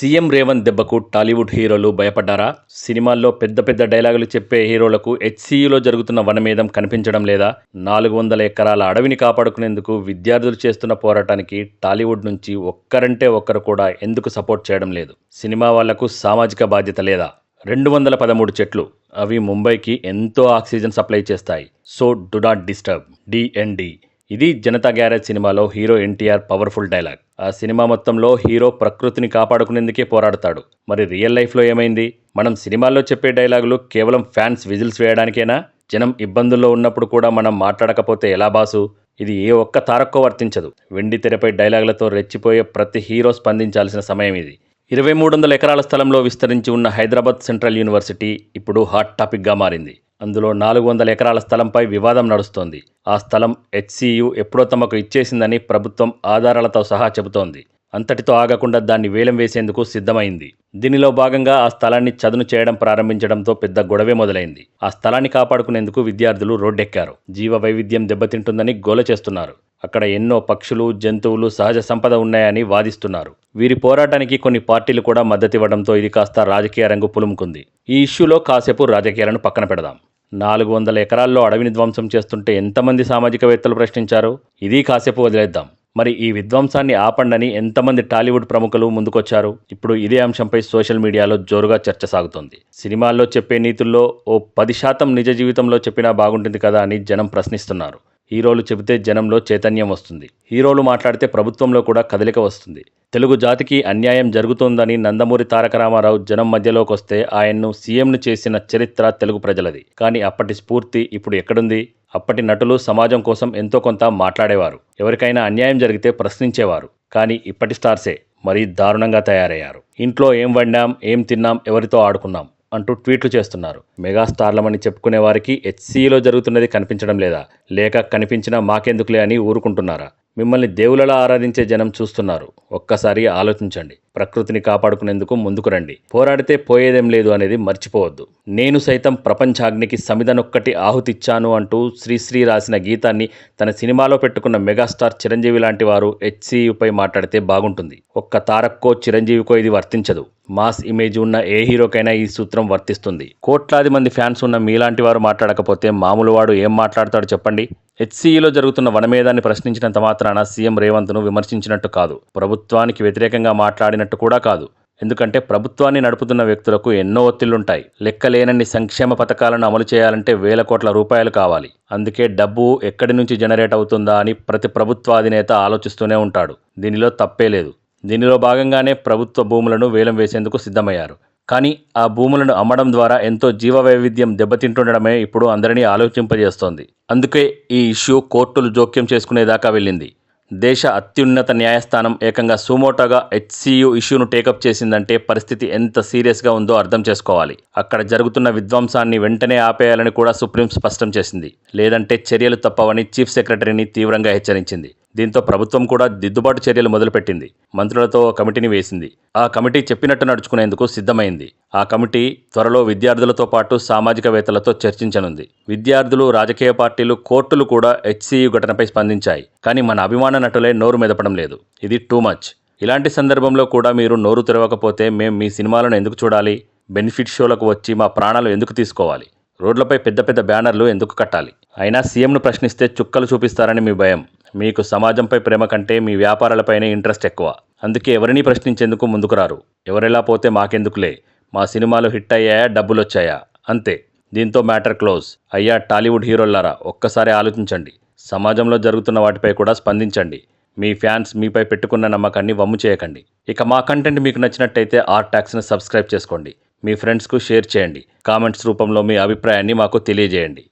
CM Revanth దెబ్బకు టాలీవుడ్ హీరోలు భయపడ్డారా? సినిమాల్లో పెద్ద పెద్ద డైలాగులు చెప్పే హీరోలకు హెచ్సీయూలో జరుగుతున్న వనమేధం కనిపించడం లేదా? నాలుగు వందల ఎకరాల అడవిని కాపాడుకునేందుకు విద్యార్థులు చేస్తున్న పోరాటానికి టాలీవుడ్ నుంచి ఒక్కరంటే ఒక్కరు కూడా ఎందుకు సపోర్ట్ చేయడం లేదు? సినిమా వాళ్ళకు సామాజిక బాధ్యత లేదా? రెండు వందల పదమూడు చెట్లు అవి ముంబైకి ఎంతో ఆక్సిజన్ సప్లై చేస్తాయి. So do not disturb. DND ఇది జనతా గ్యారేజ్ సినిమాలో హీరో ఎన్టీఆర్ పవర్ఫుల్ డైలాగ్. ఆ సినిమా మొత్తంలో హీరో ప్రకృతిని కాపాడుకునేందుకే పోరాడతాడు. మరి రియల్ లైఫ్లో ఏమైంది? మనం సినిమాల్లో చెప్పే డైలాగులు కేవలం ఫ్యాన్స్ విజిల్స్ వేయడానికేనా? జనం ఇబ్బందుల్లో ఉన్నప్పుడు కూడా మనం మాట్లాడకపోతే ఎలా బాసు? ఇది ఏ ఒక్క తారక్కో వర్తించదు. వెండి తెరపై డైలాగులతో రెచ్చిపోయే ప్రతి హీరో స్పందించాల్సిన సమయం ఇది. ఇరవై మూడు వందల ఎకరాల స్థలంలో విస్తరించి ఉన్న హైదరాబాద్ సెంట్రల్ యూనివర్సిటీ ఇప్పుడు హాట్ టాపిక్గా మారింది. అందులో నాలుగు వందల ఎకరాల స్థలంపై వివాదం నడుస్తోంది. ఆ స్థలం హెచ్సియు ఎప్పుడో తమకు ఇచ్చేసిందని ప్రభుత్వం ఆధారాలతో సహా చెబుతోంది. అంతటితో ఆగకుండా దాన్ని వేలం వేసేందుకు సిద్ధమైంది. దీనిలో భాగంగా ఆ స్థలాన్ని చదును చేయడం ప్రారంభించడంతో పెద్ద గొడవే మొదలైంది. ఆ స్థలాన్ని కాపాడుకునేందుకు విద్యార్థులు రోడ్డెక్కారు. జీవ వైవిధ్యం దెబ్బతింటుందని గోల చేస్తున్నారు. అక్కడ ఎన్నో పక్షులు జంతువులు సహజ సంపద ఉన్నాయని వాదిస్తున్నారు. వీరి పోరాటానికి కొన్ని పార్టీలు కూడా మద్దతివ్వడంతో ఇది కాస్త రాజకీయ రంగు పులుముకుంది. ఈ ఇష్యూలో కాసేపు రాజకీయాలను పక్కన పెడదాం. నాలుగు వందల ఎకరాల్లో అడవిని ధ్వంసం చేస్తుంటే ఎంతమంది సామాజికవేత్తలు ప్రశ్నించారు? ఇది కాసేపు వదిలేద్దాం. మరి ఈ విధ్వంసాన్ని ఆపండని ఎంతమంది టాలీవుడ్ ప్రముఖులు ముందుకొచ్చారు? ఇప్పుడు ఇదే అంశంపై సోషల్ మీడియాలో జోరుగా చర్చ సాగుతోంది. సినిమాల్లో చెప్పే నీతుల్లో ఓ పది శాతం నిజ జీవితంలో చెప్పినా బాగుంటుంది కదా అని జనం ప్రశ్నిస్తున్నారు. హీరోలు చెబితే జనంలో చైతన్యం వస్తుంది. హీరోలు మాట్లాడితే ప్రభుత్వంలో కూడా కదలిక వస్తుంది. తెలుగు జాతికి అన్యాయం జరుగుతోందని నందమూరి తారక రామారావు జనం మధ్యలోకి వస్తే ఆయన్ను సీఎంను చేసిన చరిత్ర తెలుగు ప్రజలది. కానీ అప్పటి స్ఫూర్తి ఇప్పుడు ఎక్కడుంది? అప్పటి నటులు సమాజం కోసం ఎంతో కొంత మాట్లాడేవారు. ఎవరికైనా అన్యాయం జరిగితే ప్రశ్నించేవారు. కానీ ఇప్పటి స్టార్సే మరీ దారుణంగా తయారయ్యారు. ఇంట్లో ఏం వండాం ఏం తిన్నాం ఎవరితో ఆడుకున్నాం అంటూ ట్వీట్లు చేస్తున్నారు. మెగాస్టార్లమని చెప్పుకునే వారికి హెచ్సీలో జరుగుతున్నది కనిపించడం లేదా? లేక కనిపించినా మాకెందుకులే అని ఊరుకుంటున్నారా? మిమ్మల్ని దేవులలా ఆరాధించే జనం చూస్తున్నారు. ఒక్కసారి ఆలోచించండి. ప్రకృతిని కాపాడుకునేందుకు ముందుకు రండి. పోరాడితే పోయేదేం లేదు అనేది మర్చిపోవద్దు. నేను సైతం ప్రపంచాగ్నికి సమిదనొక్కటి ఆహుతిచ్చాను అంటూ శ్రీశ్రీ రాసిన గీతాన్ని తన సినిమాలో పెట్టుకున్న మెగాస్టార్ చిరంజీవి లాంటి వారు హెచ్సియుపై మాట్లాడితే బాగుంటుంది. ఒక్క తారక్కో చిరంజీవికో ఇది వర్తించదు. మాస్ ఇమేజ్ ఉన్న ఏ హీరోకైనా ఈ సూత్రం వర్తిస్తుంది. కోట్లాది మంది ఫ్యాన్స్ ఉన్న మీలాంటి వారు మాట్లాడకపోతే మామూలు వాడు ఏం మాట్లాడతాడు చెప్పండి. హెచ్సిఈలో జరుగుతున్న వనమేధాన్ని ప్రశ్నించినంత మాత్రాన సీఎం రేవంత్ను విమర్శించినట్టు కాదు. ప్రభుత్వానికి వ్యతిరేకంగా మాట్లాడినట్టు కూడా కాదు. ఎందుకంటే ప్రభుత్వాన్ని నడుపుతున్న వ్యక్తులకు ఎన్నో ఒత్తిళ్ళుంటాయి. లెక్కలేనన్ని సంక్షేమ పథకాలను అమలు చేయాలంటే వేల కోట్ల రూపాయలు కావాలి. అందుకే డబ్బు ఎక్కడి నుంచి జనరేట్ అవుతుందా అని ప్రతి ప్రభుత్వాధినేత ఆలోచిస్తూనే ఉంటాడు. దీనిలో తప్పే లేదు. దీనిలో భాగంగానే ప్రభుత్వ భూములను వేలం వేసేందుకు సిద్ధమయ్యారు. కానీ ఆ భూములను అమ్మడం ద్వారా ఎంతో జీవ వైవిధ్యం దెబ్బతింటుండడమే ఇప్పుడు అందరినీ ఆలోచింపజేస్తోంది. అందుకే ఈ ఇష్యూ కోర్టులు జోక్యం చేసుకునేదాకా వెళ్ళింది. దేశ అత్యున్నత న్యాయస్థానం ఏకంగా సుమోటోగా హెచ్సియు ఇష్యూను టేకప్ చేసిందంటే పరిస్థితి ఎంత సీరియస్గా ఉందో అర్థం చేసుకోవాలి. అక్కడ జరుగుతున్న విధ్వంసాన్ని వెంటనే ఆపేయాలని కూడా సుప్రీం స్పష్టం చేసింది. లేదంటే చర్యలు తప్పవని చీఫ్ సెక్రటరీని తీవ్రంగా హెచ్చరించింది. దీంతో ప్రభుత్వం కూడా దిద్దుబాటు చర్యలు మొదలుపెట్టింది. మంత్రులతో కమిటీని వేసింది. ఆ కమిటీ చెప్పినట్టు నడుచుకునేందుకు సిద్ధమైంది. ఆ కమిటీ త్వరలో విద్యార్థులతో పాటు సామాజికవేత్తలతో చర్చించనుంది. విద్యార్థులు రాజకీయ పార్టీలు కోర్టులు కూడా హెచ్సియు ఘటనపై స్పందించాయి. కానీ మన అభిమాన నటులే నోరు మెదపడం లేదు. ఇది టూ మచ్. ఇలాంటి సందర్భంలో కూడా మీరు నోరు తెరవకపోతే మేము మీ సినిమాలను ఎందుకు చూడాలి? బెనిఫిట్ షోలకు వచ్చి మా ప్రాణాలు ఎందుకు తీసుకోవాలి? రోడ్లపై పెద్ద పెద్ద బ్యానర్లు ఎందుకు కట్టాలి? అయినా సీఎంను ప్రశ్నిస్తే చుక్కలు చూపిస్తారని మీ భయం. మీకు సమాజంపై ప్రేమ కంటే మీ వ్యాపారాలపైనే ఇంట్రెస్ట్ ఎక్కువ. అందుకే ఎవరిని ప్రశ్నించేందుకు ముందుకు రారు ఎవరెలా పోతే మాకెందుకులే. మా సినిమాలు హిట్ అయ్యాయా? డబ్బులు వచ్చాయా అంతే. దీంతో మ్యాటర్ క్లోజ్. అయ్యా టాలీవుడ్ హీరోల్లారా ఒక్కసారి ఆలోచించండి. సమాజంలో జరుగుతున్న వాటిపై కూడా స్పందించండి. మీ ఫ్యాన్స్ మీపై పెట్టుకున్న నమ్మకాన్ని వమ్ము చేయకండి. ఇక మా కంటెంట్ మీకు నచ్చినట్టయితే ఆర్ ట్యాక్స్ని సబ్స్క్రైబ్ చేసుకోండి. మీ ఫ్రెండ్స్కు షేర్ చేయండి. కామెంట్స్ రూపంలో మీ అభిప్రాయాన్ని మాకు తెలియజేయండి.